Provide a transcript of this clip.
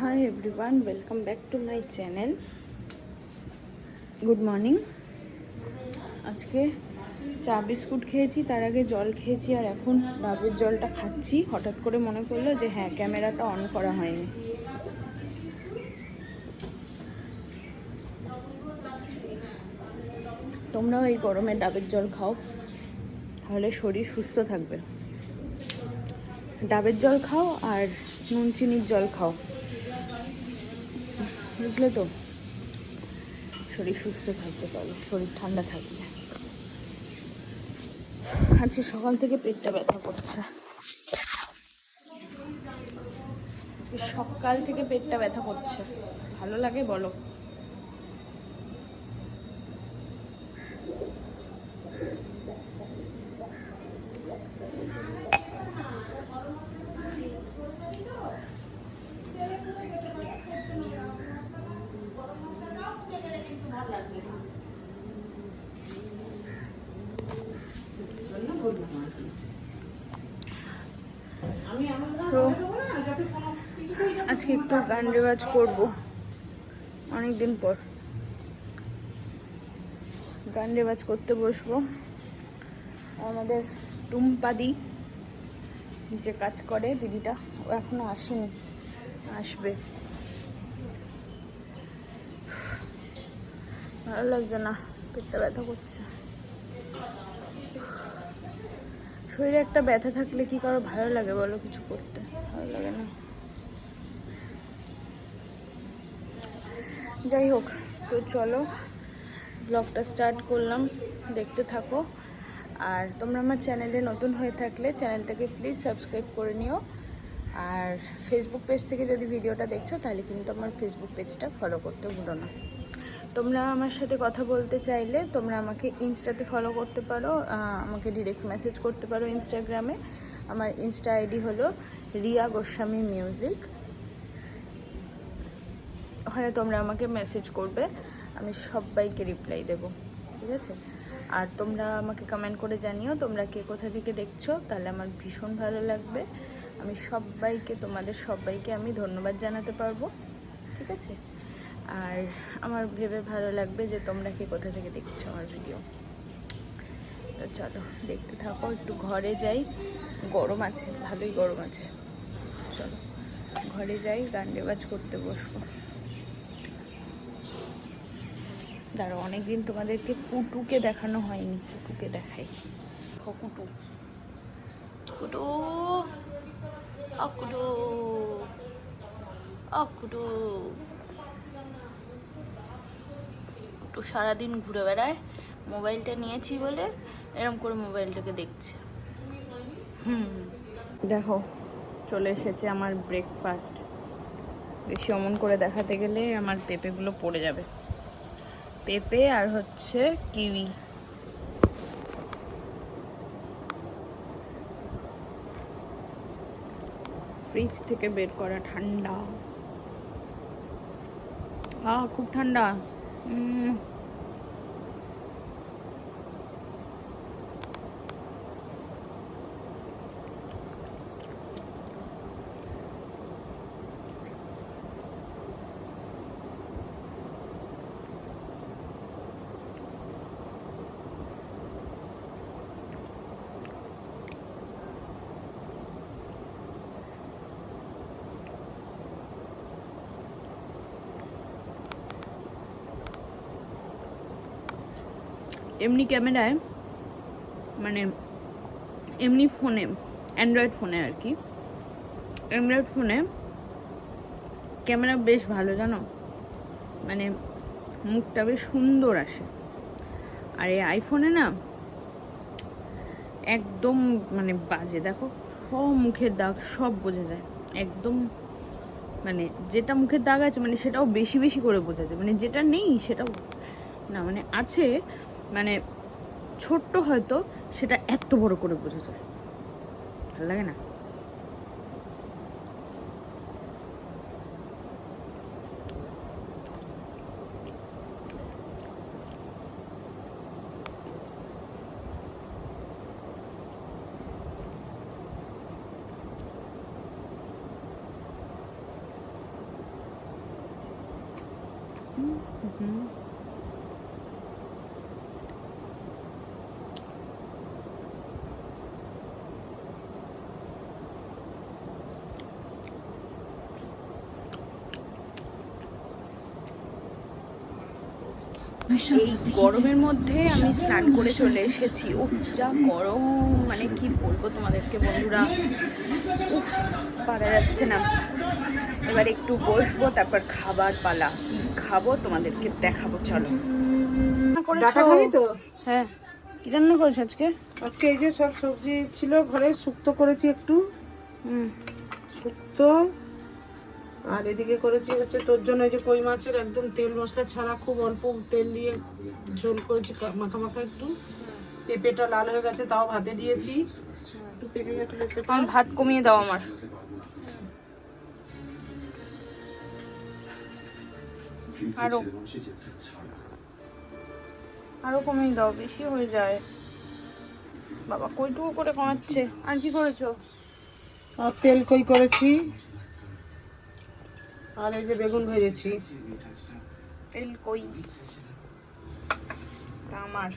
Hi everyone welcome back to my channel good morning আজকে চা biscuit খেয়েছি, তার আগে জল খেয়েছি আর এখন ডাবের জলটা খাচ্ছি। হঠাৎ করে মনে পড়ল যে হ্যাঁ ক্যামেরাটা অন করা হয়নি। তোমরাও এই গরমে ডাবের জল খাও, তাহলে শরীর সুস্থ থাকবে। ডাবের জল খাও আর নুন চিনির জল খাও। বুঝলে তো? শরীর সুস্থ থাকতে পারবে শরীর ঠান্ডা থাকবে আজকে সকাল থেকে পেটটা ব্যথা করছে। সকাল থেকে পেটটা ব্যথা করছে। ভালো লাগে বলো? আজকে একটু গান রেওয়াজ করব। অনেকদিন পর। গান রেওয়াজ করতে বসবো। আমাদের টুম্পাদি যে কাজ করে দিদিটা, ও এখনও আসেনি, আসবে। ভালো লাগছে না, পেটটা ব্যথা করছে। শরীরে একটা ব্যথা থাকলে কি কারও ভালো লাগে বলো কিছু করতে? ভালো লাগে না। যাই হোক, তো চলো ব্লগটা স্টার্ট করলাম, দেখতে থাকো। আর তোমরা আমার চ্যানেলে নতুন হয়ে থাকলে চ্যানেলটাকে প্লিজ সাবস্ক্রাইব করে নিও। আর ফেসবুক পেজ থেকে যদি ভিডিওটা দেখছ, তাহলে কিন্তু আমার ফেসবুক পেজটা ফলো করতে ভুলো না। তোমরা আমার সাথে কথা বলতে চাইলে তোমরা আমাকে ইনস্টাতে ফলো করতে পারো আমাকে ডিরেক্ট মেসেজ করতে পারো ইনস্টাগ্রামে আমার ইনস্টা আইডি হলো রিয়া গোস্বামী মিউজিক ওখানে তোমরা আমাকে মেসেজ করবে, আমি সবাইকে রিপ্লাই দেব, ঠিক আছে? আর তোমরা আমাকে কমেন্ট করে জানিও তোমরা কে কোথা থেকে দেখছ, তাহলে আমার ভীষণ ভালো লাগবে। আমি সবাইকে, তোমাদের সবাইকে আমি ধন্যবাদ জানাতে পারব, ঠিক আছে? আর আমার ভেবে ভালো লাগবে যে তোমরা কে কোথা থেকে দেখছ আমার ভিডিও তো চলো, দেখতে থাকো, একটু ঘরে যাই। গরম আছে, ভালোই গরম আছে। চলো, ঘরে যাই, গান রেওয়াজ করতে বসবো। দাঁড়ো অনেকদিন তোমাদেরকে পুটুকে দেখানো হয়নি। পুটুকে দেখাই। কুটু। কুটু। ও কুটু। ও কুটু। কুটু সারাদিন ঘুরে বেড়ায়। মোবাইলটা নিয়েছি বলে এরম করে মোবাইলটাকে দেখছে। হুম। দেখো, চলে এসেছে আমার ব্রেকফাস্ট বেশি অমন করে দেখাতে গেলে আমার পেঁপেগুলো পড়ে যাবে। পেঁপে আর হচ্ছে কিউই। ফ্রিজ থেকে বের করা ঠান্ডা। হ্যাঁ খুব ঠান্ডা। এমনি ক্যামেরায় মানে এমনি ফোনে অ্যান্ড্রয়েড ফোনে আর কি। অ্যান্ড্রয়েড ফোনে ক্যামেরা বেশ ভালো, জানো? মানে মুখটা বেশ সুন্দর আসে। আর এই আইফোনে না একদম মানে বাজে, দেখো? সব মুখের দাগ সব বোঝা যায়। একদম মানে যেটা মুখের দাগ আছে মানে সেটাও বেশি বেশি করে বোঝা যায়। মানে যেটা নেই সেটাও না মানে আছে মানে ছোট্ট হয়তো সেটা এত বড় করে বোঝা যায়। ভালো লাগে না? এই গরমের মধ্যে আমি স্নান করে চলে এসেছি। উফ যা গরম মানে কি বলব তোমাদেরকে বন্ধুরা? উফ পারা যাচ্ছে না। এবার একটু বসবো তারপর খাবার পালা। খাব তোমাদেরকে দেখাবো চলো। ডাটা খাবি তো? হ্যাঁ। কি রান্না করেছ আজকে? আজকে এই যে সব সবজি ছিল ঘরে শুক্তো করেছি একটু। হুম। শুক্তো আর এদিকে করেছি হচ্ছে তোর জন্য যে কই মাছের একদম তেল মশলা ছাড়া খুব অল্প তেল দিয়ে ঝোল করেছি মাখা মাখা একটু। পেঁপেটা লাল হয়ে গেছে তাও ভাতে দিয়েছি। একটু পেকে গেছে পেঁপেটা ভাত কমিয়ে দাও আমার। আরও। আরও কমিয়ে দাও বেশি হয়ে যায়। বাবা কইটুকু করে কমাচ্ছে। আর কি করেছ? আর তেল কই করেছি? আর এই যে বেগুন ভেজেছি। তেল কই তা আমার।